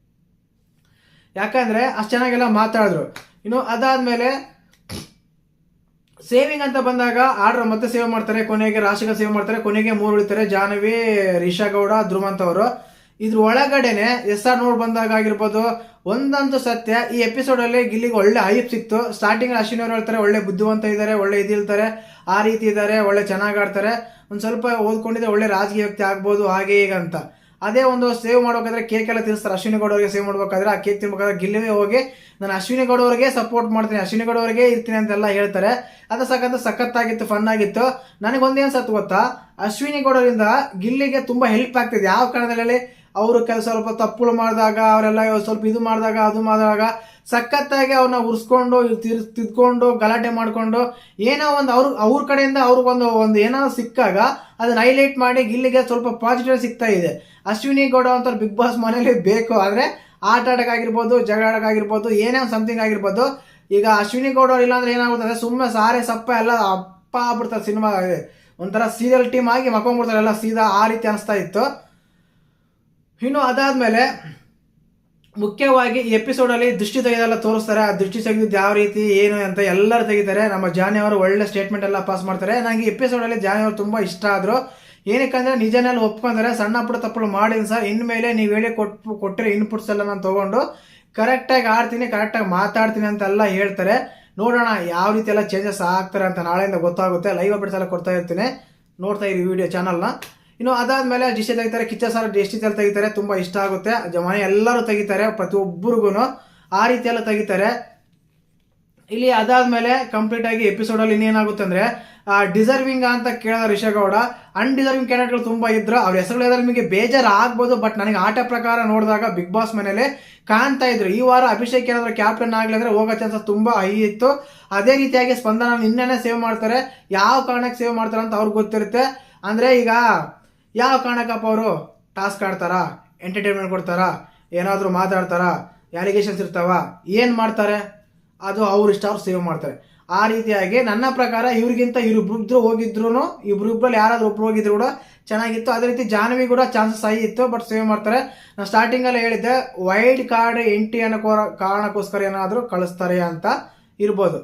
ಯಾಕಂದ್ರೆ ಅಷ್ಟು ಚೆನ್ನಾಗೆಲ್ಲ ಮಾತಾಡಿದ್ರು. ಇನ್ನು ಅದಾದ್ಮೇಲೆ ಸೇವಿಂಗ್ ಅಂತ ಬಂದಾಗ ಆರ್ಡರ್ ಮತ್ತೆ ಸೇವ್ ಮಾಡ್ತಾರೆ, ಕೊನೆಗೆ ರಾಶಿಕ ಸೇವ್ ಮಾಡ್ತಾರೆ, ಕೊನೆಗೆ ಮೂರು ಉಳಿತಾರೆ ಜಾಹ್ನವಿ, ರಿಷಾ ಗೌಡ, ಧ್ರುವಂತ್ ಅವರು. ಇದ್ರ ಒಳಗಡೆನೆ ಎಸ್ ಆರ್ ನೋಡ್ ಬಂದಾಗ ಆಗಿರ್ಬೋದು, ಒಂದಂತೂ ಸತ್ಯ, ಈ ಎಪಿಸೋಡ್ ಅಲ್ಲಿ ಗಿಲ್ಲಿಗೆ ಒಳ್ಳೆ ಹೈಪ್ ಸಿಕ್ತು. ಸ್ಟಾರ್ಟಿಂಗ್ ಅಶ್ವಿನಿ ಅವರು ಹೇಳ್ತಾರೆ, ಒಳ್ಳೆ ಬುದ್ಧಿವಂತ ಇದ್ದಾರೆ ಒಳ್ಳೆ ಇದಿಲ್ತಾರೆ ಆ ರೀತಿ ಇದ್ದಾರೆ ಒಳ್ಳೆ ಚೆನ್ನಾಗಿ ಆಡ್ತಾರೆ. ಒಂದ್ ಸ್ವಲ್ಪ ಓದ್ಕೊಂಡಿದ್ರೆ ಒಳ್ಳೆ ರಾಜಕೀಯ ವ್ಯಕ್ತಿ ಆಗ್ಬೋದು ಹಾಗೆ ಅಂತ. ಅದೇ ಒಂದು ಸೇವ್ ಮಾಡ್ಬೇಕಾದ್ರೆ ಕೇಕ್ ಎಲ್ಲ ತಿನ್ನಿಸ್ತಾರೆ. ಅಶ್ವಿನಿ ಗೌಡ ಅವರಿಗೆ ಸೇವ್ ಮಾಡ್ಬೇಕಾದ್ರೆ ಆ ಕೇಕ್ ತಿನ್ಬೇಕಾದ್ರೆ ಗಿಲ್ಲಿಗೆ ಹೋಗಿ ನಾನು ಅಶ್ವಿನಿ ಗೌಡ ಅವರಿಗೆ ಸಪೋರ್ಟ್ ಮಾಡ್ತೀನಿ. ಅಶ್ವಿನಿ ಗೌಡ ಅವರಿಗೆ ಇರ್ತೀನಿ ಅಂತೆಲ್ಲ ಹೇಳ್ತಾರೆ. ಅದು ಸಖತ್ ಸಖತ್ತಾಗಿತ್ತು ಫನ್ ಆಗಿತ್ತು. ನನಗೆ ಒಂದೇನು ಸತ್ತು ಗೊತ್ತಾ? ಅಶ್ವಿನಿ ಗೌಡರಿಂದ ಗಿಲ್ಲಿಗೆ ತುಂಬಾ ಹೆಲ್ಪ್ ಆಗ್ತಿದೆ. ಯಾವ ಕಾರಣದಲ್ಲಿ ಅವರು ಕೆಲಸ ಸ್ವಲ್ಪ ತಪ್ಪುಗಳು ಮಾಡಿದಾಗ, ಅವರೆಲ್ಲ ಸ್ವಲ್ಪ ಇದು ಮಾಡಿದಾಗ, ಅದು ಮಾಡಿದಾಗ ಸಖತ್ತಾಗಿ ಅವ್ರನ್ನ ಉರ್ಸ್ಕೊಂಡು ತಿದ್ಕೊಂಡು, ಗಲಾಟೆ ಮಾಡಿಕೊಂಡು ಏನೋ ಒಂದು ಅವ್ರ ಅವ್ರ ಕಡೆಯಿಂದ ಅವ್ರಿಗೊಂದು, ಒಂದು ಏನೋ ಸಿಕ್ಕಾಗ ಅದನ್ನ ಹೈಲೈಟ್ ಮಾಡಿ ಗಿಲ್ಲಿಗೆ ಸ್ವಲ್ಪ ಪಾಸಿಟಿವ್ ಸಿಗ್ತಾ ಇದೆ. ಅಶ್ವಿನಿ ಗೌಡ ಅಂತ ಬಿಗ್ ಬಾಸ್ ಮನೇಲಿ ಬೇಕು ಆದರೆ ಆಟ ಆಡೋಕ್ಕಾಗಿರ್ಬೋದು, ಜಗಳ ಆಡೋಕ್ಕಾಗಿರ್ಬೋದು, ಏನೇ ಒಂದು ಸಮಥಿಂಗ್ ಆಗಿರ್ಬೋದು, ಈಗ ಅಶ್ವಿನಿ ಗೌಡ ಅವ್ರು ಇಲ್ಲಾಂದ್ರೆ ಏನಾಗುತ್ತೆ ಸುಮ್ಮನೆ ಸಾರೆ, ಸಪ್ಪ ಎಲ್ಲ ಅಪ್ಪ ಆಗ್ಬಿಡ್ತಾರೆ ಸಿನಿಮಾ ಒಂಥರ ಸೀರಿಯಲ್ ಟೀಮ್ ಆಗಿ ಮಕ್ಕೊಂಡ್ಬಿಡ್ತಾರೆ, ಎಲ್ಲ ಸೀದಾ ಆ ರೀತಿ ಅನಿಸ್ತಾ ಇತ್ತು. ಇನ್ನು ಅದಾದಮೇಲೆ ಮುಖ್ಯವಾಗಿ ಈ ಎಪಿಸೋಡಲ್ಲಿ ದೃಷ್ಟಿ ತೆಗೆದೆಲ್ಲ ತೋರಿಸ್ತಾರೆ. ಆ ದೃಷ್ಟಿ ತೆಗೆದಿದ್ದು ಯಾವ ರೀತಿ, ಏನು ಅಂತ ಎಲ್ಲರೂ ತೆಗಿತಾರೆ. ನಮ್ಮ ಜಾನಿಯವರು ಒಳ್ಳೆ ಸ್ಟೇಟ್ಮೆಂಟ್ ಎಲ್ಲ ಪಾಸ್ ಮಾಡ್ತಾರೆ. ನನಗೆ ಎಪಿಸೋಡಲ್ಲಿ ಜಾನಿ ಅವರು ತುಂಬ ಇಷ್ಟ ಆದರು. ಏನಕ್ಕಂದ್ರೆ ನಿಜನೆಲ್ಲ ಒಪ್ಕೊಂಡ್ರೆ ಸಣ್ಣ ಪುಟ್ಟ ತಪ್ಪುಗಳು ಮಾಡಿದ್ದೀನಿ ಸರ್. ಇನ್ಮೇಲೆ ನೀವು ಹೇಳಿ ಕೊಟ್ಟು ಕೊಟ್ಟಿರೋ ಇನ್ಪುಟ್ಸ್ ಎಲ್ಲ ನಾನು ತೊಗೊಂಡು ಕರೆಕ್ಟಾಗಿ ಆಡ್ತೀನಿ ಕರೆಕ್ಟಾಗಿ ಮಾತಾಡ್ತೀನಿ ಅಂತೆಲ್ಲ ಹೇಳ್ತಾರೆ. ನೋಡೋಣ ಯಾವ ರೀತಿ ಎಲ್ಲ ಚೇಂಜಸ್ ಆಗ್ತಾರೆ ಅಂತ ನಾಳೆಯಿಂದ ಗೊತ್ತಾಗುತ್ತೆ. ಲೈವ್ ಅಪ್ಡೇಟ್ಸ್ ಎಲ್ಲ ಕೊಡ್ತಾ ಇರ್ತೀನಿ. ನೋಡ್ತಾ ಇರಿ ವಿಡಿಯೋ ಚಾನಲ್ನ ಇನ್ನು ಅದಾದಮೇಲೆ ಡಿಶಿ ತೆಗಿತಾರೆ, ಕಿಚ್ಚ ಸಾರ ಡಿಶಿ ಎಲ್ಲ ತೆಗಿತಾರೆ, ತುಂಬ ಇಷ್ಟ ಆಗುತ್ತೆ. ಮನೆ ಎಲ್ಲರೂ ತೆಗಿತಾರೆ ಪ್ರತಿಯೊಬ್ಬರಿಗೂ ಆ ರೀತಿ ಎಲ್ಲ ತೆಗಿತಾರೆ. ಇಲ್ಲಿ ಅದಾದ್ಮೇಲೆ ಕಂಪ್ಲೀಟ್ ಆಗಿ ಎಪಿಸೋಡ್ ಅಲ್ಲಿ ಇನ್ನೇನಾಗುತ್ತೆ ಅಂದ್ರೆ ಡಿಸರ್ವಿಂಗ್ ಅಂತ ಕೇಳಿದ ರಿಷಗೌಡ ಅನ್ಡಿಸರ್ವಿಂಗ್ ಕ್ಯಾಂಡಿಡೇಟ್ಗಳು ತುಂಬಾ ಇದ್ರು. ಅವ್ರ ಹೆಸರುಗಳಿದ್ರೆ ನಿಮಗೆ ಬೇಜಾರು ಆಗ್ಬೋದು ಬಟ್ ನನಗೆ ಆಟ ಪ್ರಕಾರ ನೋಡಿದಾಗ ಬಿಗ್ ಬಾಸ್ ಮನೇಲಿ ಕಾಣ್ತಾ ಇದ್ರು. ಈ ವಾರ ಅಭಿಷೇಕ್ ಏನಾದ್ರು ಕ್ಯಾಪ್ಟನ್ ಆಗ್ಲಿ ಅಂದ್ರೆ ಹೋಗೋ ಚಾನ್ಸಸ್ ತುಂಬಾ ಹೈ ಇತ್ತು. ಅದೇ ರೀತಿಯಾಗಿ ಸ್ಪಂದನ ನಿನ್ನೆ ಸೇವ್ ಮಾಡ್ತಾರೆ. ಯಾವ ಕಾರಣಕ್ಕೆ ಸೇವ್ ಮಾಡ್ತಾರೆ ಅಂತ ಅವ್ರಿಗೆ ಗೊತ್ತಿರುತ್ತೆ. ಅಂದ್ರೆ ಈಗ, ಯಾವ ಕಾರಣಕ್ಕಪ್ಪ ಅವರು? ಟಾಸ್ಕ್ ಆಡ್ತಾರಾ? ಎಂಟರ್ಟೈನ್ಮೆಂಟ್ ಕೊಡ್ತಾರಾ? ಏನಾದರೂ ಮಾತಾಡ್ತಾರಾ? ಅಲಿಗೇಷನ್ಸ್ ಇರ್ತಾವ? ಏನು ಮಾಡ್ತಾರೆ? ಅದು ಅವ್ರ ಇಷ್ಟ, ಅವ್ರು ಸೇವ್ ಮಾಡ್ತಾರೆ. ಆ ರೀತಿಯಾಗಿ ನನ್ನ ಪ್ರಕಾರ ಇವ್ರಿಗಿಂತ ಇವ್ರಿಬ್ರು ಹೋಗಿದ್ರು ಇಬ್ರಿಬ್ರಲ್ಲಿ ಯಾರಾದ್ರೂ ಒಬ್ರು ಹೋಗಿದ್ರು ಕೂಡ ಚೆನ್ನಾಗಿತ್ತು. ಅದೇ ರೀತಿ ಜಾನ್ವಿ ಕೂಡ ಚಾನ್ಸಸ್ ಆಗಿ ಇತ್ತು ಬಟ್ ಸೇವ್ ಮಾಡ್ತಾರೆ. ನಾನು ಸ್ಟಾರ್ಟಿಂಗಲ್ಲಿ ಹೇಳಿದ್ದೆ ವೈಲ್ಡ್ ಕಾರ್ಡ್ ಎಂಟ್ರಿ ಅನ್ನೋ ಕಾರಣಕ್ಕೋಸ್ಕರ ಏನಾದರೂ ಕಳಿಸ್ತಾರೆ ಅಂತ ಇರ್ಬೋದು.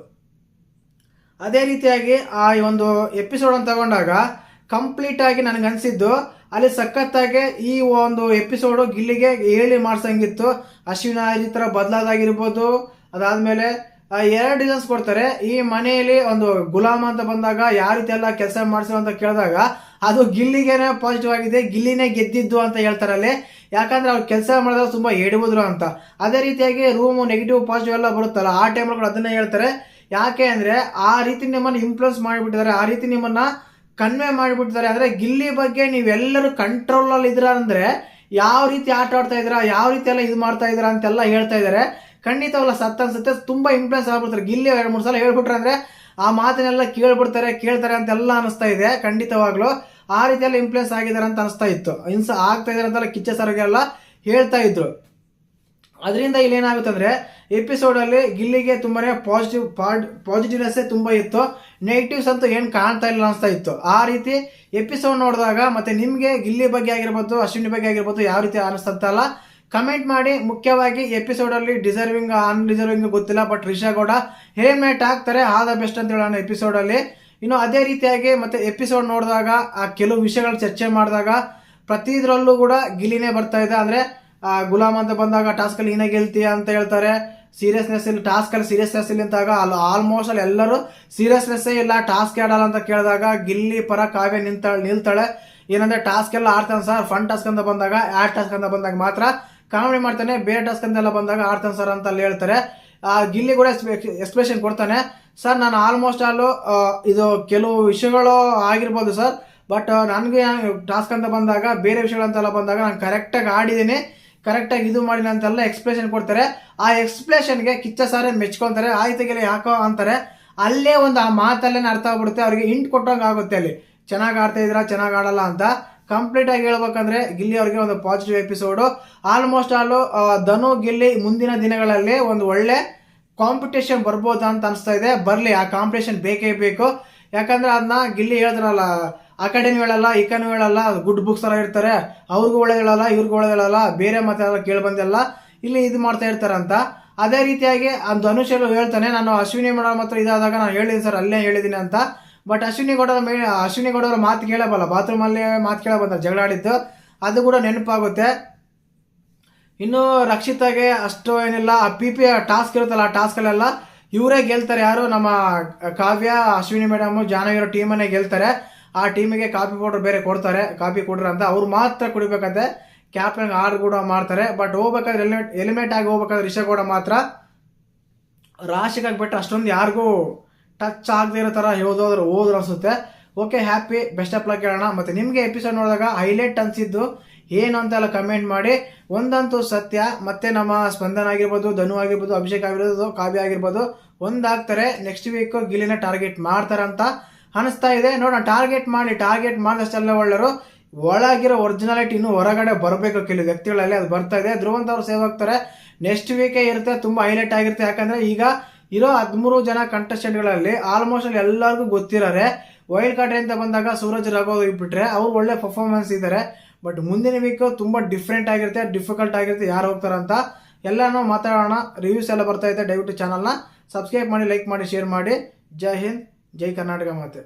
ಅದೇ ರೀತಿಯಾಗಿ ಆ ಒಂದು ಎಪಿಸೋಡ್ ಅನ್ನು ತಗೊಂಡಾಗ ಕಂಪ್ಲೀಟ್ ಆಗಿ ನನಗೆ ಅನಿಸಿದ್ದು, ಅಲ್ಲಿ ಸಖತ್ತಾಗಿ ಈ ಒಂದು ಎಪಿಸೋಡು ಗಿಲ್ಲಿಗೆ ಹೇಳಿ ಮಾಡ್ಸಂಗಿತ್ತು ಅಶ್ವಿನ ಈ ಥರ ಬದಲಾದಾಗಿರ್ಬೋದು ಅದಾದ್ಮೇಲೆ ಎರಡು ಡಿಸೈನ್ಸ್ ಕೊಡ್ತಾರೆ. ಈ ಮನೆಯಲ್ಲಿ ಒಂದು ಗುಲಾಮ ಅಂತ ಬಂದಾಗ, ಯಾವ ರೀತಿ ಎಲ್ಲ ಕೆಲಸ ಮಾಡಿಸೋ ಅಂತ ಕೇಳಿದಾಗ, ಅದು ಗಿಲ್ಲಿಗೆನೆ ಪಾಸಿಟಿವ್ ಆಗಿದೆ, ಗಿಲ್ಲಿನೇ ಗೆದ್ದಿದ್ದು ಅಂತ ಹೇಳ್ತಾರೆ ಅಲ್ಲಿ. ಯಾಕಂದ್ರೆ ಅವ್ರು ಕೆಲಸ ಮಾಡಿದಾಗ ತುಂಬಾ ಎಡಬಿದ್ರು ಅಂತ. ಅದೇ ರೀತಿಯಾಗಿ ರೂಮು ನೆಗೆಟಿವ್ ಪಾಸಿಟಿವ್ ಎಲ್ಲ ಬರುತ್ತಲ್ಲ, ಆ ಕೂಡ ಅದನ್ನೇ ಹೇಳ್ತಾರೆ. ಯಾಕೆ ಅಂದ್ರೆ, ಆ ರೀತಿ ನಿಮ್ಮನ್ನ ಇನ್ಫ್ಲುಯೆನ್ಸ್ ಮಾಡಿಬಿಟ್ಟಿದ್ದಾರೆ, ಆ ರೀತಿ ನಿಮ್ಮನ್ನ ಕನ್ವೆ ಮಾಡಿಬಿಟ್ಟಿದ್ದಾರೆ. ಅಂದ್ರೆ ಗಿಲ್ಲಿ ಬಗ್ಗೆ ನೀವೆಲ್ಲರೂ ಕಂಟ್ರೋಲ್ ಅಲ್ಲಿ ಇದ್ರ ಅಂದ್ರೆ, ಯಾವ ರೀತಿ ಆಟ ಆಡ್ತಾ ಇದ್ದೀರಾ, ಯಾವ ರೀತಿ ಎಲ್ಲ ಇದು ಮಾಡ್ತಾ ಇದ್ದೀರಾ ಅಂತೆಲ್ಲ ಹೇಳ್ತಾ ಇದ್ದಾರೆ. ಖಂಡಿತವಲ್ಲ ಸತ್ತ ಅನ್ಸುತ್ತೆ. ತುಂಬ ಇನ್ಫ್ಲುಯೆನ್ಸ್ ಆಗ್ಬಿಡ್ತಾರೆ. ಗಿಲ್ಲಿ ಎರಡು ಮೂರು ಸಲ ಹೇಳ್ಬಿಟ್ರೆ ಅಂದ್ರೆ ಆ ಮಾತನ್ನೆಲ್ಲ ಕೇಳ್ಬಿಡ್ತಾರೆ, ಕೇಳ್ತಾರೆ ಅಂತೆಲ್ಲ ಅನಿಸ್ತಾ ಇದೆ, ಖಂಡಿತವಾಗ್ಲೂ. ಆ ರೀತಿಯೆಲ್ಲ ಇನ್ಫ್ಲುಯೆನ್ಸ್ ಆಗಿದ್ದಾರೆ ಅಂತ ಅನಿಸ್ತಾ ಇತ್ತು. ಇನ್ಸ ಆಗ್ತಾ ಇದಾರೆ ಅಂತೆಲ್ಲ ಕಿಚ್ಚ ಸರ್ಗೆಲ್ಲ ಹೇಳ್ತಾ ಇದ್ರು. ಅದರಿಂದ ಇಲ್ಲಿ ಏನಾಗುತ್ತೆ ಅಂದ್ರೆ ಎಪಿಸೋಡ್ ಅಲ್ಲಿ ಗಿಲ್ಲಿಗೆ ತುಂಬಾನೇ ಪಾಸಿಟಿವ್ ಪಾಡ್ ಪಾಸಿಟಿವ್ನೆಸ್ ತುಂಬಾ ಇತ್ತು. ನೆಗೆಟಿವ್ಸ್ ಅಂತೂ ಏನು ಕಾಣ್ತಾ ಇಲ್ಲ ಅನಿಸ್ತಾ ಇತ್ತು. ಆ ರೀತಿ ಎಪಿಸೋಡ್ ನೋಡಿದಾಗ ಮತ್ತೆ ನಿಮಗೆ ಗಿಲ್ಲಿ ಬಗ್ಗೆ ಆಗಿರ್ಬೋದು, ಅಶ್ವಿನಿ ಬಗ್ಗೆ ಆಗಿರ್ಬೋದು ಯಾವ ರೀತಿ ಅನಿಸ್ತಂತಲ್ಲ ಕಮೆಂಟ್ ಮಾಡಿ, ಮುಖ್ಯವಾಗಿ ಎಪಿಸೋಡ್ ಅಲ್ಲಿ ಡಿಸರ್ವಿಂಗ್ ಅನ್ಡಿಸರ್ವಿಂಗ್ ಗೊತ್ತಿಲ್ಲ ಬಟ್ ರಿಷಾ ಗೌಡ ಮ್ಯಾಟ್ ಹಾಕ್ತಾರೆ ಆದ ಬೆಸ್ಟ್ ಅಂತ ಹೇಳೋಣ ಎಪಿಸೋಡ್ ಅಲ್ಲಿ. ಇನ್ನು ಅದೇ ರೀತಿಯಾಗಿ ಮತ್ತೆ ಎಪಿಸೋಡ್ ನೋಡಿದಾಗ, ಆ ಕೆಲವು ವಿಷಯಗಳು ಚರ್ಚೆ ಮಾಡಿದಾಗ, ಪ್ರತಿದ್ರಲ್ಲೂ ಕೂಡ ಗಿಲಿನೇ ಬರ್ತಾ ಇದೆ. ಅಂದ್ರೆ ಗುಲಾಮ್ ಅಂತ ಬಂದಾಗ ಟಾಸ್ಕಲ್ಲಿ ನೀನೇ ಗೆಲ್ತೀಯ ಅಂತ ಹೇಳ್ತಾರೆ. ಸೀರಿಯಸ್ನೆಸ್ ಇಲ್ಲ ಟಾಸ್ಕಲ್ಲಿ ಸೀರಿಯಸ್ನೆಸ್ ಇಲ್ಲ ಅಂತಾಗ ಅಲ್ಲಿ ಆಲ್ಮೋಸ್ಟ್ ಅಲ್ಲಿ ಎಲ್ಲರೂ ಸೀರಿಯಸ್ನೆಸ್ ಇಲ್ಲ ಟಾಸ್ಕ್ ಆಡಲ್ಲ ಅಂತ ಕೇಳಿದಾಗ ಗಿಲ್ಲಿ ಪರ ಕಾವ್ಯ ನಿಂತಾಳೆ, ನಿಲ್ತಾಳೆ. ಏನಂದ್ರೆ ಟಾಸ್ಕ್ ಎಲ್ಲ ಆಡ್ತಾನೆ ಸರ್ ಫನ್ ಟಾಸ್ಕ್ ಅಂತ ಬಂದಾಗ ಆಡ್ ಟಾಸ್ಕ್ ಅಂತ ಬಂದಾಗ ಮಾತ್ರ ಕಾಮಿಡಿ ಮಾಡ್ತಾನೆ, ಬೇರೆ ಟಾಸ್ಕ್ ಅಂತೆಲ್ಲ ಬಂದಾಗ ಆಡ್ತಾನೆ ಸರ್ ಅಂತ ಅಲ್ಲಿ ಹೇಳ್ತಾರೆ. ಆ, ಗಿಲ್ಲಿ ಕೂಡ ಎಕ್ಸ್ಪ್ರೆಷನ್ ಕೊಡ್ತಾನೆ. ಸರ್ ನಾನು ಆಲ್ಮೋಸ್ಟ್ ಆಲು ಇದು ಕೆಲವು ವಿಷಯಗಳು ಆಗಿರ್ಬೋದು ಸರ್ ಬಟ್ ನನಗೆ ಟಾಸ್ಕ್ ಅಂತ ಬಂದಾಗ, ಬೇರೆ ವಿಷಯಗಳಂತೆಲ್ಲ ಬಂದಾಗ ನಾನು ಕರೆಕ್ಟಾಗಿ ಆಡಿದ್ದೀನಿ. ಕರೆಕ್ಟಾಗಿ ಇದು ಮಾಡಿಲ್ಲ ಅಂತೆಲ್ಲ ಎಕ್ಸ್ಪ್ಲೇಷನ್ ಕೊಡ್ತಾರೆ. ಆ ಎಕ್ಸ್ಪ್ಲೇಷನ್ಗೆ ಕಿಚ್ಚ ಸಾರೇ ಮೆಚ್ಕೊತಾರೆ ಆಯ್ತಗೆಲ್ಲ ಯಾಕೋ? ಅಂತಾರೆ. ಅಲ್ಲೇ ಒಂದು ಆ ಮಾತಲ್ಲೇ ಅರ್ಥ ಆಗ್ಬಿಡುತ್ತೆ, ಅವರಿಗೆ ಇಂಟ್ ಕೊಟ್ಟಂಗೆ ಆಗುತ್ತೆ ಅಲ್ಲಿ. ಚೆನ್ನಾಗಿ ಆಡ್ತಾ ಇದ್ರ? ಚೆನ್ನಾಗಿ ಆಡಲ್ಲ? ಅಂತ. ಕಂಪ್ಲೀಟ್ ಆಗಿ ಹೇಳ್ಬೇಕಂದ್ರೆ ಗಿಲ್ಲಿ ಅವ್ರಿಗೆ ಒಂದು ಪಾಸಿಟಿವ್ ಎಪಿಸೋಡು ಆಲ್ಮೋಸ್ಟ್ ಆಲು ಧನು, ಗಿಲ್ಲಿ ಮುಂದಿನ ದಿನಗಳಲ್ಲಿ ಒಂದು ಒಳ್ಳೆ ಕಾಂಪಿಟೇಷನ್ ಬರ್ಬೋದು ಅಂತ ಅನಿಸ್ತಾ ಇದೆ. ಬರಲಿ, ಆ ಕಾಂಪಿಟೇಷನ್ ಬೇಕೇ ಬೇಕು. ಯಾಕಂದ್ರೆ ಅದನ್ನ ಗಿಲ್ಲಿ ಹೇಳಿದ್ರಲ್ಲ ಅಕಾಡೆಮಿ ಹೇಳಲ್ಲ ಇಕನು ಹೇಳಲ್ಲ ಗುಡ್ ಬುಕ್ಸ್ ಎಲ್ಲ ಇರ್ತಾರೆ. ಅವ್ರಿಗೂ ಒಳ್ಳೆ ಹೇಳಲ್ಲ, ಇವ್ರಿಗೂ ಒಳ್ಳೆ ಹೇಳಲ್ಲ, ಬೇರೆ ಮಾತೆಲ್ಲ ಕೇಳಿ ಬಂದೆಲ್ಲ. ಇಲ್ಲಿ ಇದು ಮಾಡ್ತಾ ಇರ್ತಾರಂತ. ಅದೇ ರೀತಿಯಾಗಿ ಆ ಧನುಷ್ ಹೇಳ್ತಾನೆ, ನಾನು ಅಶ್ವಿನಿ ಮೇಡಮ್ ಹತ್ರ ಇದಾದಾಗ ನಾನು ಹೇಳಿದ್ದೀನಿ ಸರ್, ಅಲ್ಲೇ ಹೇಳಿದ್ದೀನಿ ಅಂತ. ಬಟ್ ಅಶ್ವಿನಿ ಗೌಡರ ಮೇ ಅಶ್ವಿನಿ ಗೌಡರ ಮಾತು ಕೇಳಬಲ್ಲ. ಬಾತ್ರೂಮಲ್ಲಿ ಮಾತು ಕೇಳ ಬಂದ ಜಗಳ ಆಡಿದ್ದು. ಅದು ಕೂಡ ನೆನಪಾಗುತ್ತೆ. ಇನ್ನು ರಕ್ಷಿತಾಗೆ ಅಷ್ಟು ಏನಿಲ್ಲ. ಆ ಪಿ ಪಿ ಟಾಸ್ಕ್ ಇರುತ್ತಲ್ಲ, ಆ ಟಾಸ್ಕಲ್ಲೆಲ್ಲ ಇವರೇ ಗೆಲ್ತಾರೆ ಯಾರು? ನಮ್ಮ ಕಾವ್ಯ, ಅಶ್ವಿನಿ ಮೇಡಮ್ ಜಾನವಿರೋ ಟೀಮನ್ನೇ ಗೆಲ್ತಾರೆ. ಆ ಟೀಮಿಗೆ ಕಾಫಿ ಪೌಡರ್ ಬೇರೆ ಕೊಡ್ತಾರೆ. ಕಾಫಿ ಕೊಡ್ರ ಅಂತ. ಅವ್ರು ಮಾತ್ರ ಕುಡಿಬೇಕಂತೆ ಕ್ಯಾಪ್ಟನ್ ಆರ್ ಕೂಡ ಮಾಡ್ತಾರೆ. ಬಟ್ ಹೋಗ್ಬೇಕಾದ್ರೆ ಎಲಿಮೆಂಟ್ ಆಗಿ ಹೋಗ್ಬೇಕಾದ್ರೆ ರಿಷಗೌಡ ಮಾತ್ರ. ರಾಶಿಗಾಗಿ ಬಿಟ್ಟು ಅಷ್ಟೊಂದು ಯಾರಿಗೂ ಟಚ್ ಆಗದೇ ಇರೋ ಥರ ಹೋದೋದ್ರು ಓದ್ರ ಅನಿಸುತ್ತೆ. Okay happy best of luck ಹೇಳೋಣ. ಮತ್ತು ನಿಮಗೆ ಎಪಿಸೋಡ್ ನೋಡಿದಾಗ ಹೈಲೈಟ್ ಅನಿಸಿದ್ದು ಏನು ಅಂತೆಲ್ಲ ಕಮೆಂಟ್ ಮಾಡಿ. ಒಂದಂತೂ ಸತ್ಯ, ಮತ್ತೆ ನಮ್ಮ ಸ್ಪಂದನ ಆಗಿರ್ಬೋದು, ಧನು ಆಗಿರ್ಬೋದು, ಅಭಿಷೇಕ್ ಆಗಿರ್ಬೋದು, ಕಾವ್ಯ ಆಗಿರ್ಬೋದು ಒಂದಾಗ್ತಾರೆ. ನೆಕ್ಸ್ಟ್ ವೀಕ್ ಗಿಲಿನ ಟಾರ್ಗೆಟ್ ಮಾಡ್ತಾರೆ ಅಂತ ಅನಿಸ್ತಾ ಇದೆ. ನೋಡೋಣ ಟಾರ್ಗೆಟ್ ಮಾಡಿ ಟಾರ್ಗೆಟ್ ಮಾಡಿದಷ್ಟೆಲ್ಲ ಒಳ್ಳೆಯರು ಒಳಗಿರೋ ಒರಿಜಿನಾಲಿಟಿ ಇನ್ನೂ ಹೊರಗಡೆ ಬರಬೇಕು. ಕೆಲವು ವ್ಯಕ್ತಿಗಳಲ್ಲಿ ಅದು ಬರ್ತಾ ಇದೆ. ಧ್ರುವಂತ ಅವರು ಸೇವ್ ಆಗ್ತಾರೆ. ನೆಕ್ಸ್ಟ್ ವೀಕೇ ಇರುತ್ತೆ, ತುಂಬ ಹೈಲೈಟ್ ಆಗಿರುತ್ತೆ. ಯಾಕಂದರೆ ಈಗ ಇರೋ ಹದಿಮೂರು ಜನ ಕಂಟೆಸ್ಟೆಂಟ್ಗಳಲ್ಲಿ ಆಲ್ಮೋಸ್ಟ್ ಅಲ್ಲಿ ಎಲ್ಲರಿಗೂ ಗೊತ್ತಿರೋರೆ. ವೈಲ್ಡ್ ಕಾರ್ಡ್ ಅಂತ ಬಂದಾಗ ಸೂರಜ್ ರಾಘವ್ ಬಿಟ್ರೆ ಅವ್ರು ಒಳ್ಳೆ ಪರ್ಫಾರ್ಮೆನ್ಸ್ ಇದ್ದಾರೆ ಬಟ್ ಮುಂದಿನ ವೀಕ್ ತುಂಬ ಡಿಫ್ರೆಂಟ್ ಆಗಿರುತ್ತೆ ಡಿಫಿಕಲ್ಟ್ ಆಗಿರುತ್ತೆ ಯಾರು ಹೋಗ್ತಾರಂತ ಎಲ್ಲನೂ ಮಾತಾಡೋಣ. ರಿವ್ಯೂಸ್ ಎಲ್ಲ ಬರ್ತಾ ಇದೆ, ದಯವಿಟ್ಟು ಚಾನಲ್ನ ಸಬ್ಸ್ಕ್ರೈಬ್ ಮಾಡಿ ಲೈಕ್ ಮಾಡಿ ಶೇರ್ ಮಾಡಿ. ಜೈ ಹಿಂದ್, ಜೈ ಕರ್ನಾಟಕ ಮಾತೆ.